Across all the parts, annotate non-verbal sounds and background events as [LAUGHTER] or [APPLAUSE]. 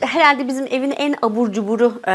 herhalde bizim evin en abur cuburu e,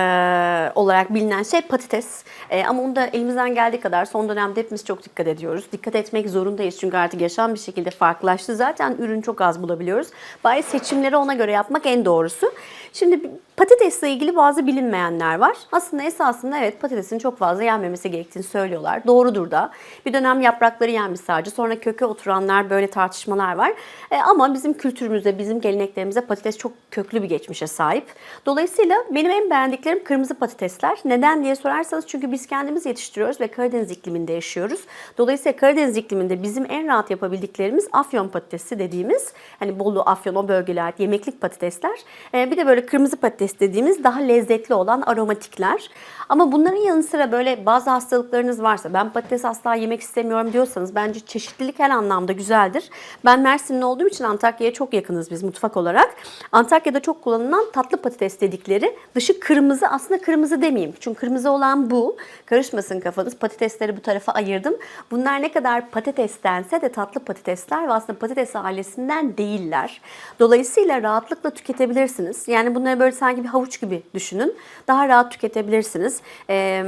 olarak bilinen şey patates. E, ama onu da elimizden geldiği kadar son dönemde hepimiz çok dikkat ediyoruz. Dikkat etmek zorundayız çünkü artık yaşam bir şekilde farklılaştı. Zaten ürün çok az bulabiliyoruz. Bari seçimleri ona göre yapmak en doğrusu. Şimdi patatesle ilgili bazı bilinmeyenler var. Aslında esasında evet patatesin çok fazla yenmemesi gerektiğini söylüyorlar. Doğrudur da. Bir dönem yaprakları yenmiş sadece. Sonra köke oturanlar böyle tartışmalar var. E, ama bizim kültürümüzde, bizim geleneklerimizde patates çok köklü bir geçmişe sahip. Dolayısıyla benim en beğendiklerim kırmızı patatesler. Neden diye sorarsanız çünkü biz kendimiz yetiştiriyoruz ve Karadeniz ikliminde yaşıyoruz. Dolayısıyla Karadeniz ikliminde bizim en rahat yapabildiklerimiz afyon patatesi dediğimiz hani Bolu, Afyon o bölgelere ait yemeklik patatesler. E, bir de böyle kırmızı patates dediğimiz daha lezzetli olan aromatikler. Ama bunların yanı sıra böyle bazı hastalıklarınız varsa ben patates asla yemek istemiyorum diyorsanız bence çeşitlilik her anlamda güzeldir. Ben Mersinli olduğum için Antakya'ya çok yakınız biz mutfak olarak. Antakya'da çok kullanılan tatlı patates dedikleri dışı kırmızı aslında kırmızı demeyeyim. Çünkü kırmızı olan bu. Karışmasın kafanız. Patatesleri bu tarafa ayırdım. Bunlar ne kadar patatesdense de tatlı patatesler ve aslında patates ailesinden değiller. Dolayısıyla rahatlıkla tüketebilirsiniz. Yani bunları böyle sanki bir havuç gibi düşünün. Daha rahat tüketebilirsiniz. Ee,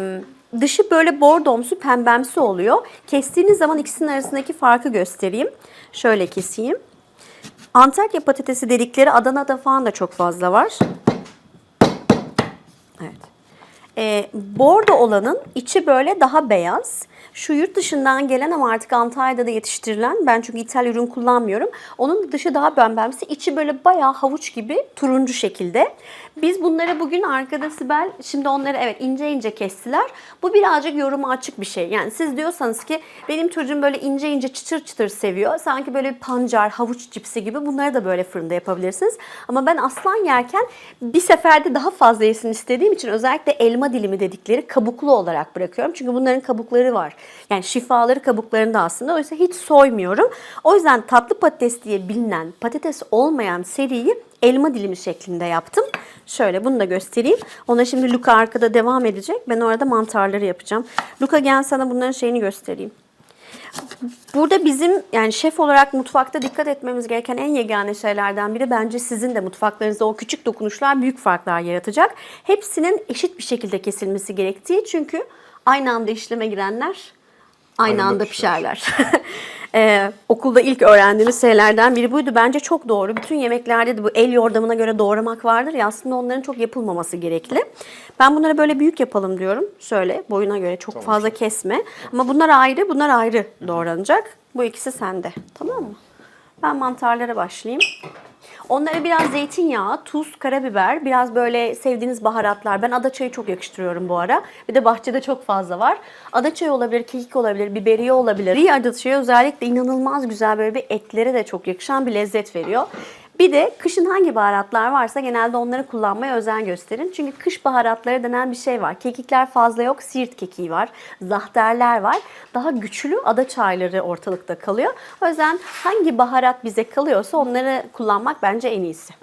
dışı böyle bordomsu, pembemsi oluyor. Kestiğiniz zaman ikisinin arasındaki farkı göstereyim. Şöyle keseyim. Antakya patatesi dedikleri Adana'da falan da çok fazla var. Evet. Ee, bordo olanın içi böyle daha beyaz. Şu yurt dışından gelen ama artık Antalya'da da yetiştirilen, ben çünkü ithal ürün kullanmıyorum. Onun dışı daha pembemsi, içi böyle bayağı havuç gibi turuncu şekilde. Biz bunları bugün arkada Sibel, şimdi onları evet ince ince kestiler. Bu birazcık yoruma açık bir şey. Yani siz diyorsanız ki benim çocuğum böyle ince ince çıtır çıtır seviyor. Sanki böyle bir pancar, havuç cipsi gibi bunları da böyle fırında yapabilirsiniz. Ama ben aslan yerken bir seferde daha fazla yesin istediğim için özellikle elma dilimi dedikleri kabuklu olarak bırakıyorum. Çünkü bunların kabukları var. Yani şifaları kabuklarında aslında. Oysa hiç soymuyorum. O yüzden tatlı patates diye bilinen patates olmayan seriyi elma dilimi şeklinde yaptım. Şöyle bunu da göstereyim. Ona şimdi Luka arkada devam edecek. Ben orada mantarları yapacağım. Luka gel sana bunların şeyini göstereyim. Burada bizim yani şef olarak mutfakta dikkat etmemiz gereken en yegane şeylerden biri bence sizin de mutfaklarınızda o küçük dokunuşlar büyük farklar yaratacak. Hepsinin eşit bir şekilde kesilmesi gerektiği çünkü aynı anda işleme girenler aynı Aynı anda anda pişer. pişerler. [LAUGHS] Ee, okulda ilk öğrendiğimiz şeylerden biri buydu. Bence çok doğru. Bütün yemeklerde de bu el yordamına göre doğramak vardır ya aslında onların çok yapılmaması gerekli. Ben bunları böyle büyük yapalım diyorum. Şöyle boyuna göre çok fazla kesme. Ama bunlar ayrı, bunlar ayrı doğranacak. Bu ikisi sende. Tamam mı? Ben mantarlara başlayayım. Onlara biraz zeytinyağı, tuz, karabiber, biraz böyle sevdiğiniz baharatlar. Ben adaçayı çok yakıştırıyorum bu ara. Bir de bahçede çok fazla var. Adaçayı olabilir, kekik olabilir, biberiye olabilir. Riye adaçayı özellikle inanılmaz güzel böyle bir etlere de çok yakışan bir lezzet veriyor. Bir de kışın hangi baharatlar varsa genelde onları kullanmaya özen gösterin. Çünkü kış baharatları denen bir şey var. Kekikler fazla yok. Siirt kekiği var. Zahterler var. Daha güçlü ada çayları ortalıkta kalıyor. O yüzden hangi baharat bize kalıyorsa onları kullanmak bence en iyisi.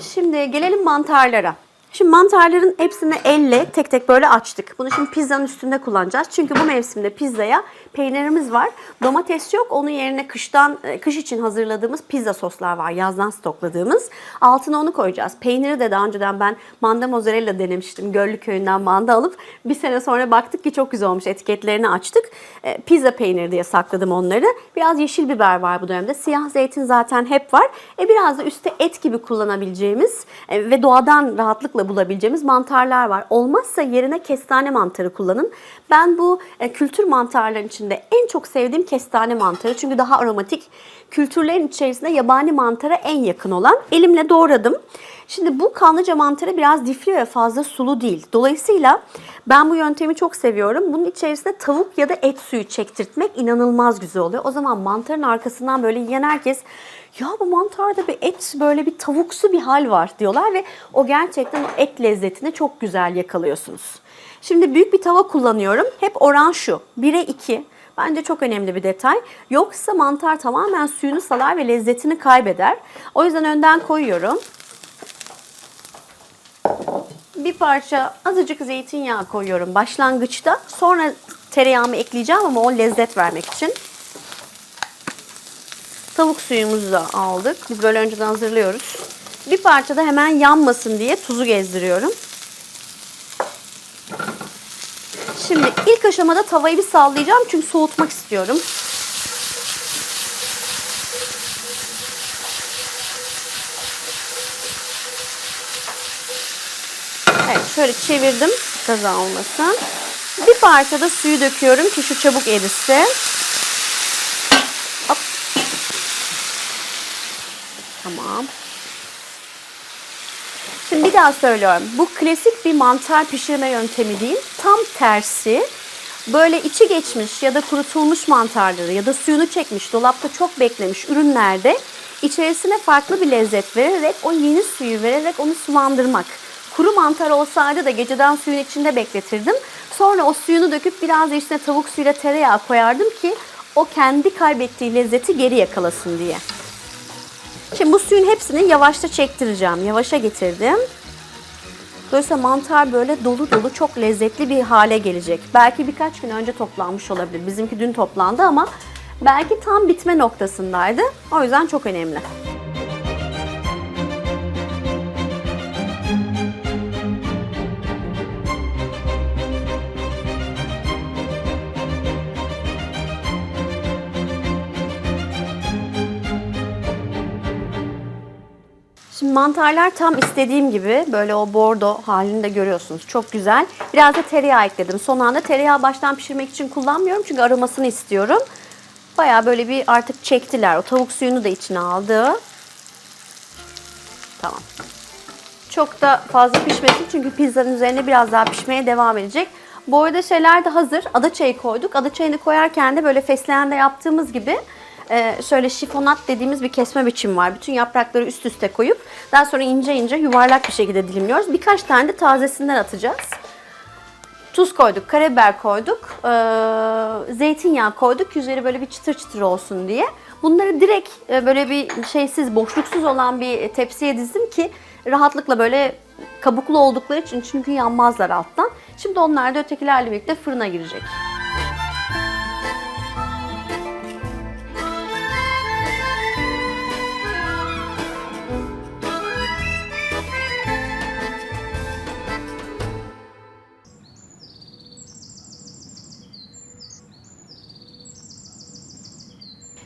Şimdi gelelim mantarlara. Şimdi mantarların hepsini elle tek tek böyle açtık. Bunu şimdi pizzanın üstünde kullanacağız. Çünkü bu mevsimde pizzaya peynirimiz var. Domates yok. Onun yerine kıştan e, kış için hazırladığımız pizza soslar var. Yazdan stokladığımız. Altına onu koyacağız. Peyniri de daha önceden ben manda mozzarella denemiştim. Göllü köyünden manda alıp bir sene sonra baktık ki çok güzel olmuş. Etiketlerini açtık. E, Pizza peyniri diye sakladım onları. Biraz yeşil biber var bu dönemde. Siyah zeytin zaten hep var. E biraz da üstte et gibi kullanabileceğimiz e, ve doğadan rahatlıkla bulabileceğimiz mantarlar var. Olmazsa yerine kestane mantarı kullanın. Ben bu e, kültür mantarların içinde en çok sevdiğim kestane mantarı. Çünkü daha aromatik. Kültürlerin içerisinde yabani mantara en yakın olan. Elimle doğradım. Şimdi bu kanlıca mantarı biraz difli ve fazla sulu değil. Dolayısıyla ben bu yöntemi çok seviyorum. Bunun içerisine tavuk ya da et suyu çektirtmek inanılmaz güzel oluyor. O zaman mantarın arkasından böyle yiyen herkes ya bu mantarda bir et böyle bir tavuksu bir hal var diyorlar ve o gerçekten o et lezzetini çok güzel yakalıyorsunuz. Şimdi büyük bir tava kullanıyorum. Hep oran şu. 1'e 2. Bence çok önemli bir detay. Yoksa mantar tamamen suyunu salar ve lezzetini kaybeder. O yüzden önden koyuyorum. Bir parça azıcık zeytinyağı koyuyorum başlangıçta. Sonra tereyağımı ekleyeceğim ama o lezzet vermek için. Tavuk suyumuzu da aldık. Biz böyle önceden hazırlıyoruz. Bir parça da hemen yanmasın diye tuzu gezdiriyorum. Şimdi ilk aşamada tavayı bir sallayacağım çünkü soğutmak istiyorum. Evet şöyle çevirdim kaza olmasın. Bir parça da suyu döküyorum ki şu çabuk erişsin. Hop. Tamam. Şimdi bir daha söylüyorum. Bu klasik bir mantar pişirme yöntemi değil. Tam tersi. Böyle içi geçmiş ya da kurutulmuş mantarları ya da suyunu çekmiş, dolapta çok beklemiş ürünlerde içerisine farklı bir lezzet vererek o yeni suyu vererek onu sulandırmak. Kuru mantar olsaydı da geceden suyun içinde bekletirdim. Sonra o suyunu döküp biraz içine tavuk suyuyla tereyağı koyardım ki o kendi kaybettiği lezzeti geri yakalasın diye. Şimdi bu suyun hepsini yavaşça çektireceğim. Yavaşa getirdim. Dolayısıyla mantar böyle dolu dolu çok lezzetli bir hale gelecek. Belki birkaç gün önce toplanmış olabilir. Bizimki dün toplandı ama belki tam bitme noktasındaydı. O yüzden çok önemli. Mantarlar tam istediğim gibi böyle o bordo halinde görüyorsunuz. Çok güzel. Biraz da tereyağı ekledim. Son anda tereyağı baştan pişirmek için kullanmıyorum çünkü aromasını istiyorum. Baya böyle bir artık çektiler. O tavuk suyunu da içine aldı. Tamam. Çok da fazla pişmesin çünkü pizzanın üzerine biraz daha pişmeye devam edecek. Bu arada şeyler de hazır. Ada çayı koyduk. Ada çayını koyarken de böyle fesleğende yaptığımız gibi e, şöyle şifonat dediğimiz bir kesme biçim var. Bütün yaprakları üst üste koyup daha sonra ince ince yuvarlak bir şekilde dilimliyoruz. Birkaç tane de tazesinden atacağız. Tuz koyduk, karabiber koyduk, e, zeytinyağı koyduk. Üzeri böyle bir çıtır çıtır olsun diye. Bunları direkt e, böyle bir şeysiz, boşluksuz olan bir tepsiye dizdim ki rahatlıkla böyle kabuklu oldukları için çünkü yanmazlar alttan. Şimdi onlar da ötekilerle birlikte fırına girecek.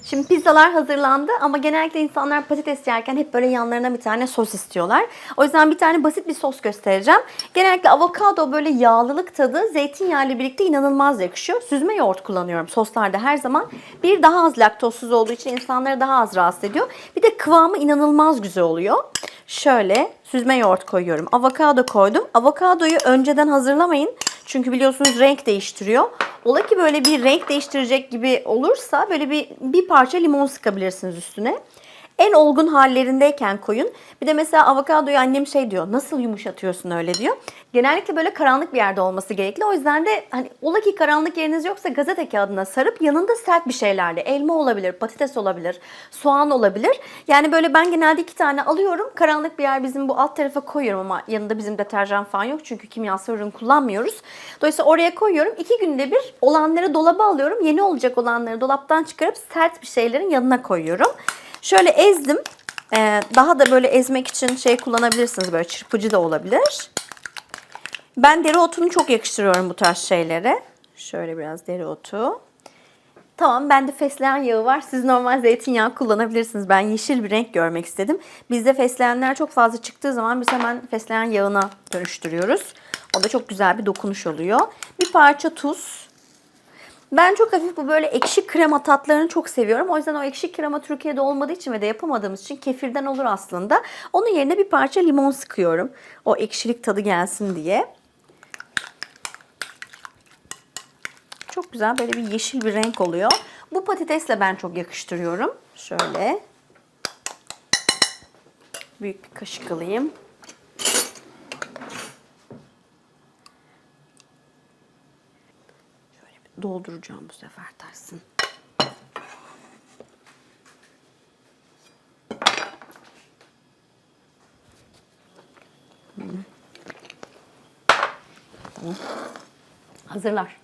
Şimdi pizzalar hazırlandı ama genellikle insanlar patates yerken hep böyle yanlarına bir tane sos istiyorlar. O yüzden bir tane basit bir sos göstereceğim. Genellikle avokado böyle yağlılık tadı zeytinyağı ile birlikte inanılmaz yakışıyor. Süzme yoğurt kullanıyorum soslarda her zaman. Bir daha az laktozsuz olduğu için insanları daha az rahatsız ediyor. Bir de kıvamı inanılmaz güzel oluyor. Şöyle süzme yoğurt koyuyorum. Avokado koydum. Avokadoyu önceden hazırlamayın. Çünkü biliyorsunuz renk değiştiriyor. Ola ki böyle bir renk değiştirecek gibi olursa böyle bir, bir parça limon sıkabilirsiniz üstüne. En olgun hallerindeyken koyun. Bir de mesela avokadoyu annem şey diyor. Nasıl yumuşatıyorsun öyle diyor. Genellikle böyle karanlık bir yerde olması gerekli. O yüzden de hani ola ki karanlık yeriniz yoksa gazete kağıdına sarıp yanında sert bir şeylerle elma olabilir, patates olabilir, soğan olabilir. Yani böyle ben genelde iki tane alıyorum. Karanlık bir yer bizim bu alt tarafa koyuyorum ama yanında bizim deterjan falan yok. Çünkü kimyasal ürün kullanmıyoruz. Dolayısıyla oraya koyuyorum. İki günde bir olanları dolaba alıyorum. Yeni olacak olanları dolaptan çıkarıp sert bir şeylerin yanına koyuyorum. Şöyle ezdim. Ee, daha da böyle ezmek için şey kullanabilirsiniz. Böyle çırpıcı da olabilir. Ben dereotunu çok yakıştırıyorum bu tarz şeylere. Şöyle biraz dereotu. Tamam bende fesleğen yağı var. Siz normal zeytinyağı kullanabilirsiniz. Ben yeşil bir renk görmek istedim. Bizde fesleğenler çok fazla çıktığı zaman biz hemen fesleğen yağına dönüştürüyoruz. O da çok güzel bir dokunuş oluyor. Bir parça tuz. Ben çok hafif bu böyle ekşi krema tatlarını çok seviyorum. O yüzden o ekşi krema Türkiye'de olmadığı için ve de yapamadığımız için kefirden olur aslında. Onun yerine bir parça limon sıkıyorum. O ekşilik tadı gelsin diye. Çok güzel böyle bir yeşil bir renk oluyor. Bu patatesle ben çok yakıştırıyorum. Şöyle. Büyük bir kaşık alayım. Şöyle bir dolduracağım bu sefer tarsın. Tamam. Hazırlar.